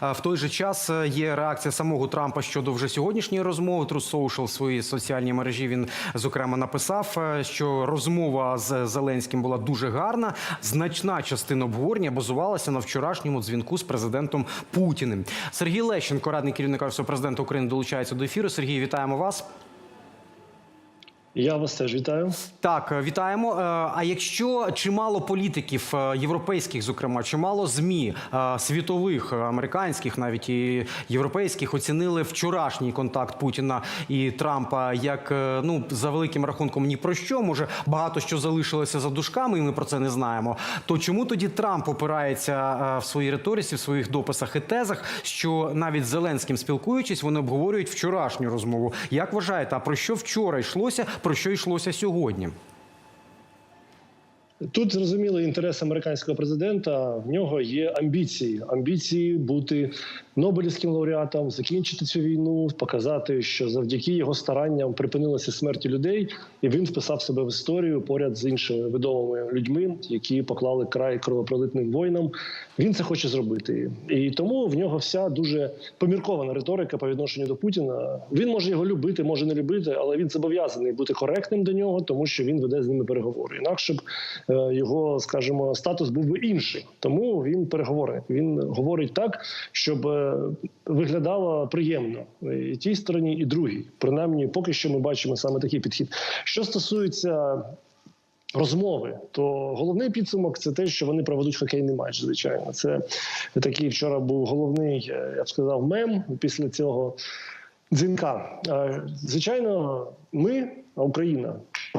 В той же час е, є реакція самого Трампа щодо вже сьогоднішньої розмови. True Social в своїй соціальній мережі він зокрема написав, е, що розмова з Зеленським була дуже гарна. Значна частина обговорення базувалася на вчорашньому дзвінку з президентом Путіним. Сергій Лещенко, радник керівника президента України, долучається до ефіру. Сергій, вітаємо вас. Я вас теж вітаю. Так, е, вітаємо. Е, А якщо чимало політиків е, європейських, зокрема, чимало змі світових, американських, навіть і європейських, оцінили вчорашній контакт Путіна і Трампа як ну за великим рахунком ні про що, може багато що залишилося за дужками, і ми про це не знаємо. То чому тоді Трамп опирається в своїй риториці, в своїх дописах і тезах, що навіть з Зеленським спілкуючись, вони обговорюють вчорашню розмову? Як вважаєте, а про що вчора йшлося? Про що йшлося сьогодні? Тут зрозуміло інтерес американського президента. В нього є амбіції. Амбіції бути Нобелівським лауреатом, закінчити цю війну, показати, що завдяки його старанням припинилася смерті людей, і він вписав себе в історію поряд з іншими відомими людьми, які поклали край кровопролитним воїнам. Він це хоче зробити, і тому в нього вся дуже поміркована риторика по відношенню до Путіна. Він може його любити, може не любити, але він зобов'язаний бути коректним до нього, тому що він веде з ними переговори. Інакше б е, його, скажімо, статус був би інший. Тому він переговорник. Він говорить так, щоб е, виглядало приємно і тій стороні, і другій. Принаймні, поки що ми бачимо саме такий підхід. Що стосується розмови, то головний підсумок це те, що вони проведуть хокейний матч. Звичайно, це такий вчора був головний, е, я б сказав, мем після цього дзвінка. Е, Звичайно, ми, Україна,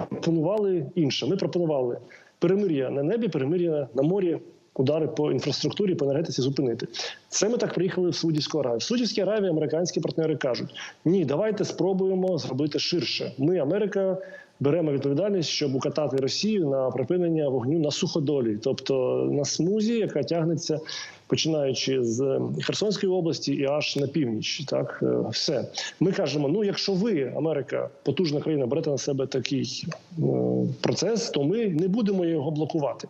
пропонували інше. Ми пропонували перемир'я на небі, перемир'я на морі. Удари по інфраструктурі, по енергетиці зупинити. Це ми так приїхали в Саудівську Аравію. В Саудівській Аравії американські партнери кажуть: ні, давайте спробуємо зробити ширше. Ми, Америка, беремо відповідальність, щоб укатати Росію на припинення вогню на суходолі, тобто на смузі, яка тягнеться починаючи з Херсонської області і аж на північ. Так е, все ми кажемо: ну, якщо ви, Америка, потужна країна, берете на себе такий е, процес, то ми не будемо його блокувати.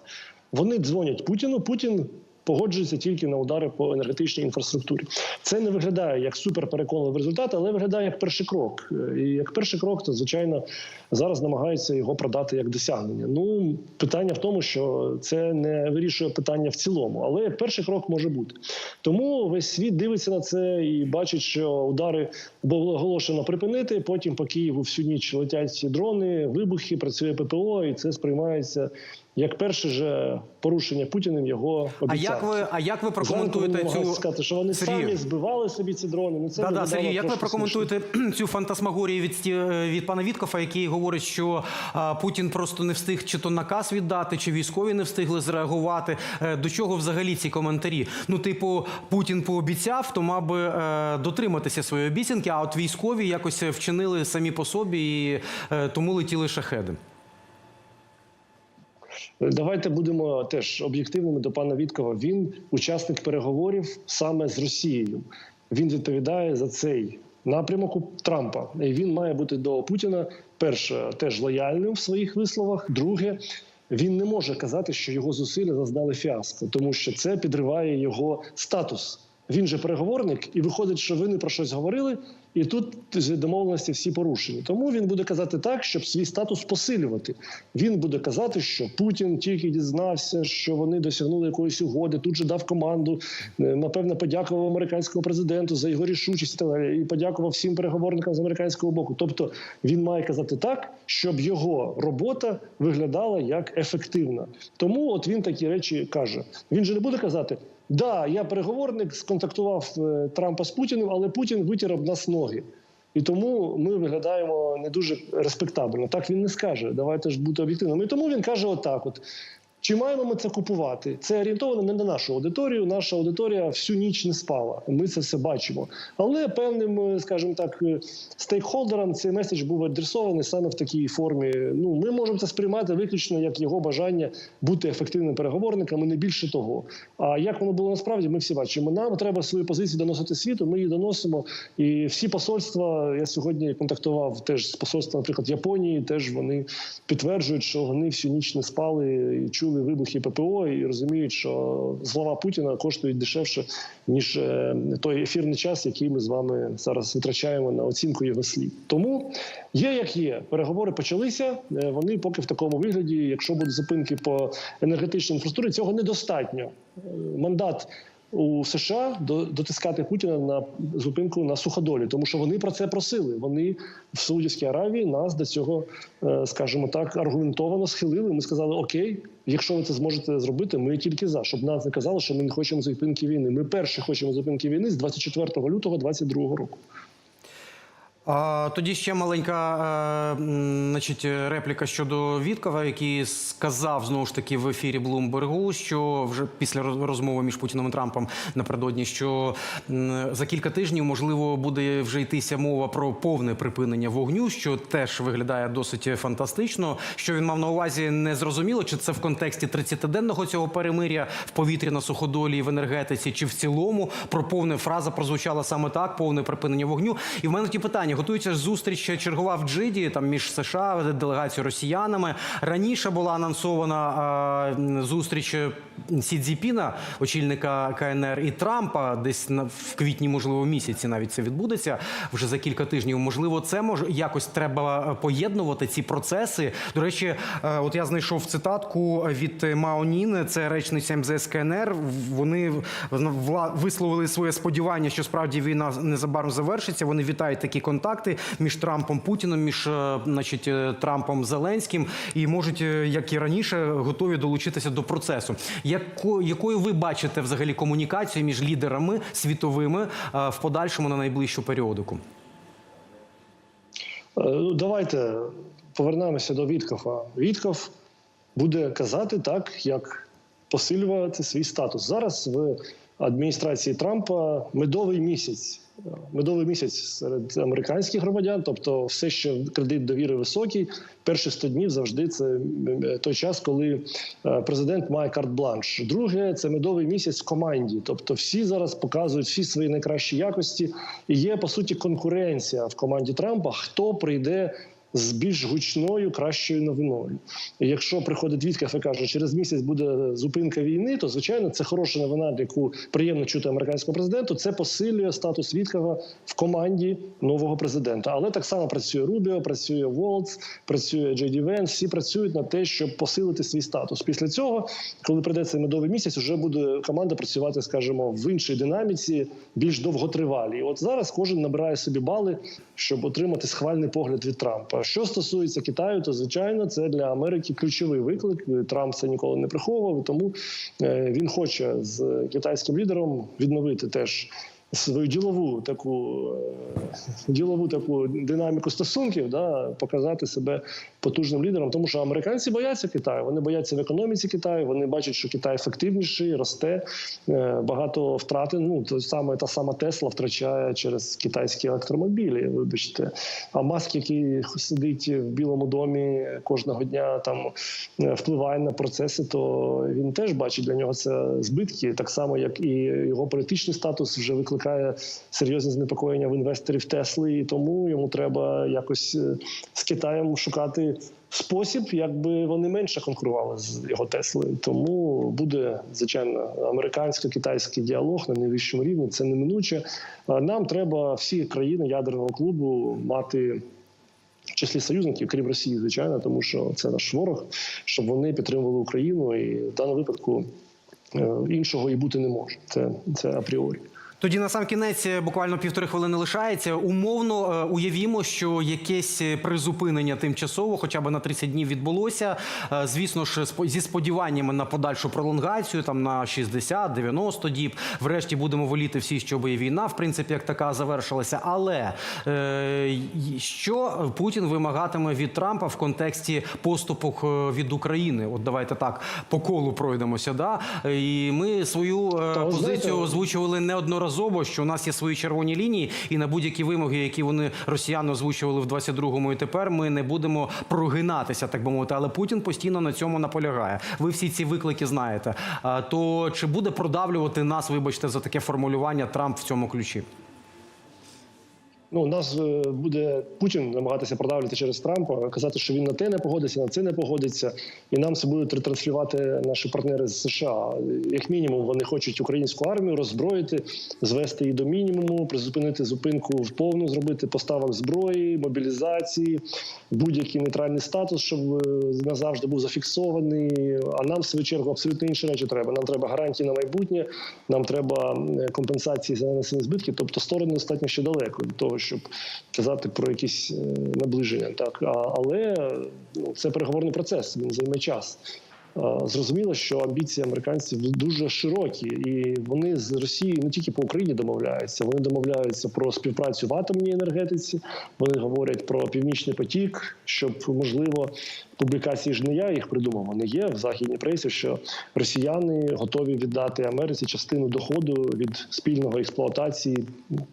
Вони дзвонять Путіну. Путін погоджується тільки на удари по енергетичній інфраструктурі. Це не виглядає як суперпереконливий результат, але виглядає як перший крок. І як перший крок, то звичайно зараз намагаються його продати як досягнення. Ну питання в тому, що це не вирішує питання в цілому, але перший крок може бути. Тому весь світ дивиться на це і бачить, що удари було оголошено припинити. Потім по Києву всю ніч летять дрони, вибухи, працює ППО, і це сприймається як перше же порушення Путіним його А як ви а як ви прокоментуєте вони цю сказати, що вони Сергію. самі збивали собі ці дрони? Ну це Да, да, Сергій, як ви прокоментуєте цю фантасмагорію від від пана Віткофа, який говорить, що а, Путін просто не встиг чи то наказ віддати, чи військові не встигли зреагувати. Е, До чого взагалі ці коментарі? Ну, типу, Путін пообіцяв, то мав би е, дотриматися своєї обіцянки, а от військові якось вчинили самі по собі і е, тому летіли шахеди. Давайте будемо теж об'єктивними до пана Віткова. Він учасник переговорів саме з Росією. Він відповідає за цей напрямок Трампа. І він має бути до Путіна перше теж лояльним в своїх висловах. Друге, він не може казати, що його зусилля зазнали фіаско, тому що це підриває його статус. Він же переговорник, і виходить, що ви не про щось говорили, і тут домовленості всі порушені. Тому він буде казати так, щоб свій статус посилювати. Він буде казати, що Путін тільки дізнався, що вони досягнули якоїсь угоди. Тут же дав команду. е, Напевно, подякував американському президенту за його рішучість і і подякував всім переговорникам з американського боку. Тобто він має казати так, щоб його робота виглядала як ефективна. Тому от він такі речі каже. Він же не буде казати. Да, я переговорник сконтактував е, Трампа з Путіним, але Путін витір об нас ноги. І тому ми виглядаємо не дуже респектабельно. Так він не скаже. Давайте ж бути об'єктивними. І тому він каже: отак: от чи маємо ми це купувати? Це орієнтовано не на нашу аудиторію. Наша аудиторія всю ніч не спала. Ми це все бачимо. Але певним, е, скажімо так, е, стейкхолдерам цей меседж був адресований саме в такій формі. Ну, ми можемо це сприймати виключно як його бажання бути ефективним переговорником, і не більше того. А як воно було насправді, ми всі бачимо. Нам треба свою позицію доносити світу. Ми її доносимо. І всі посольства я сьогодні контактував теж з посольством, наприклад, Японії. Теж вони підтверджують, що вони всю ніч не спали і чули чули вибухи ППО і розуміють, що слова Путіна коштують дешевше ніж е, той ефірний час, який ми з вами зараз витрачаємо на оцінку його слів. Тому є як є. Переговори почалися. Е, Вони поки в такому вигляді. Якщо будуть зупинки по енергетичній інфраструктурі, цього недостатньо. Е, Мандат у США до- дотискати Путіна на зупинку на суходолі, тому що вони про це просили. Вони в Саудівській Аравії нас до цього, е, скажімо так, аргументовано схилили. Ми сказали: Окей, якщо ви це зможете зробити, ми тільки за, щоб нас не казали, що ми не хочемо зупинки війни. Ми перші хочемо зупинки війни з 24 лютого 2022 року. А, тоді ще маленька е, значить, репліка щодо Віткова, який сказав знову ж таки в ефірі Блумбергу, що вже після роз- розмови між Путіним і Трампом напередодні, що за кілька тижнів можливо буде вже йтися мова про повне припинення вогню, що теж виглядає досить фантастично. Що він мав на увазі, не зрозуміло, чи це в контексті 30-денного цього перемиря в повітрі на суходолі в енергетиці, чи в цілому про повне фраза прозвучала саме так: повне припинення вогню. І в мене ті питання: готується зустріч чергова в Джиді там між США делегацією росіянами. Раніше була анонсована зустріч е, Сі Цзіпіна, очільника КНР, і Трампа, десь на в квітні, можливо, місяці навіть це відбудеться вже за кілька тижнів. Можливо, це може якось треба е, поєднувати ці процеси. До речі, е, от я знайшов цитатку від е, Мао Ніни, це речниця МЗС КНР. Вони висловили своє сподівання, що справді війна незабаром завершиться. Вони вітають такі контакти між Трампом Путіним, між е, значить е, Трампом Зеленським, і можуть, е, як і раніше, готові долучитися до процесу. Яко, якою ви бачите взагалі комунікацію між лідерами світовими в подальшому на найближчу періодику? Ну, давайте повернемося до Віткофа. Вітков буде казати так, як посилювати свій статус. Зараз в адміністрації Трампа медовий місяць. Медовий місяць серед американських громадян, тобто все, що кредит довіри високий, перші 100 днів завжди це той час, коли е, президент має карт-бланш. Друге, це медовий місяць в команді. Тобто, всі зараз показують всі свої найкращі якості, і є по суті конкуренція в команді Трампа. Хто прийде з більш гучною, кращою новиною. І якщо приходить Віткаф і каже, через місяць буде зупинка війни, то звичайно це хороша новина, яку приємно чути американському президенту. Це посилює статус Віткава в команді нового президента. Але так само працює Рубіо, працює Волц, працює Джей Ді Венс. Всі працюють на те, щоб посилити свій статус. Після цього, коли прийде цей медовий місяць, вже буде команда працювати, скажімо, в іншій динаміці, більш довготривалій. От зараз кожен набирає собі бали, щоб отримати схвальний погляд від Трампа. Що стосується Китаю, то звичайно це для Америки ключовий виклик. Трамп це ніколи не приховував, тому е, він хоче з китайським лідером відновити теж. Свою ділову таку е, ділову таку динаміку стосунків, да, показати себе потужним лідером, тому що американці бояться Китаю. Вони бояться в економіці Китаю. Вони бачать, що Китай ефективніший, росте е, багато втрати. Ну то саме та сама Тесла втрачає через китайські електромобілі. Вибачте, а маск, який сидить в Білому домі кожного дня, там е, впливає на процеси, то він теж бачить для нього це збитки, так само як і його політичний статус вже викликає серйозне занепокоєння в інвесторів Тесли, і тому йому треба якось е, з Китаєм шукати. Спосіб, якби вони менше конкурували з його Теслою, тому буде звичайно американсько-китайський діалог на найвищому рівні. Це неминуче. Нам треба всі країни ядерного клубу мати в числі союзників, крім Росії, звичайно, тому що це наш ворог, щоб вони підтримували Україну, і в даному випадку е, іншого і бути не може. Це, це апріорі. Тоді на сам кінець е, буквально півтори хвилини лишається. Умовно е, уявімо, що якесь е, призупинення тимчасово, хоча б на 30 днів відбулося. Звісно ж, зі сподіваннями на подальшу пролонгацію, там на 60-90 діб. Врешті будемо воліти всі, щоб і війна, в принципі, як така завершилася. Але що Путін вимагатиме від Трампа в контексті поступок від України? От давайте так по колу пройдемося. Да? І ми свою позицію озвучували неодноразово, що у нас є свої червоні лінії, і на будь-які вимоги, які вони росіяни озвучували в 22-му, і тепер ми не будемо прогинатися, так би мовити. Але Путін постійно на цьому наполягає. Ви всі ці виклики знаєте. То чи буде продавлювати нас, вибачте, за таке формулювання Трамп в цьому ключі? Ну, нас е, буде Путін намагатися продавлювати через Трампа, казати, що він на те не погодиться, на це не погодиться, і нам це будуть ретранслювати наші партнери з США. Як мінімум, вони хочуть українську армію роззброїти, звести її до мінімуму, призупинити зупинку в повну, зробити поставок зброї, мобілізації, будь-який нейтральний статус, щоб е, назавжди був зафіксований. А нам в свою чергу абсолютно інші речі треба. Нам треба гарантії на майбутнє, нам треба компенсації за нанесені збитки. Тобто сторони достатньо ще далеко від щоб казати про якісь е, наближення. Так але ну, це переговорний процес. Він займе час. А, Зрозуміло, що амбіції американців дуже широкі, і вони з Росією не тільки по Україні домовляються, вони домовляються про співпрацю в атомній енергетиці. Вони говорять про північний потік, щоб можливо публікації ж не я їх придумав. Вони є в західній пресі, що росіяни готові віддати Америці частину доходу від спільного експлуатації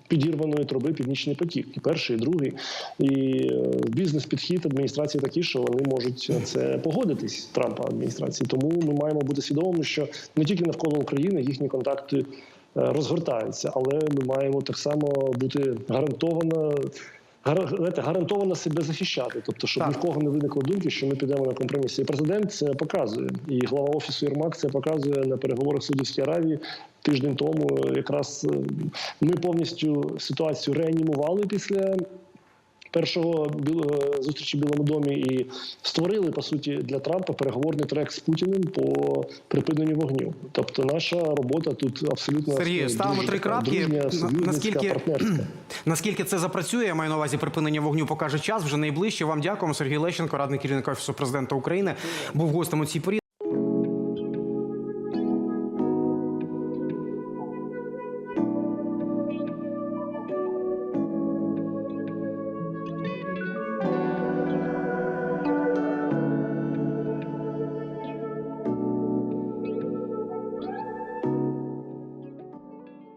підірваної труби Північний потік, і перший, і другий. І е, бізнес-підхід адміністрації такий, що вони можуть це погодитись Трампа адміністрації. Тому ми маємо бути свідомими, що не тільки навколо України їхні контакти е, розгортаються, але ми маємо так само бути гарантовано. гар- Гарантовано себе захищати, тобто, щоб ні в кого не виникло думки, що ми підемо на компроміс. І президент це показує, і глава офісу Єрмак це показує на переговорах в Саудівській Аравії тиждень тому. Якраз е, ми повністю ситуацію реанімували після першого е, зустрічі в Білому домі і створили по суті для Трампа переговорний трек з Путіним по припиненню вогню. Тобто, наша робота тут абсолютно Сергію, дуже ставимо три така крапки. наскільки- партнерська. Наскільки це запрацює, я маю на увазі припинення вогню покаже час вже найближче. Вам дякуємо. Сергій Лещенко, радник керівника офісу президента України, був гостем у цій порі.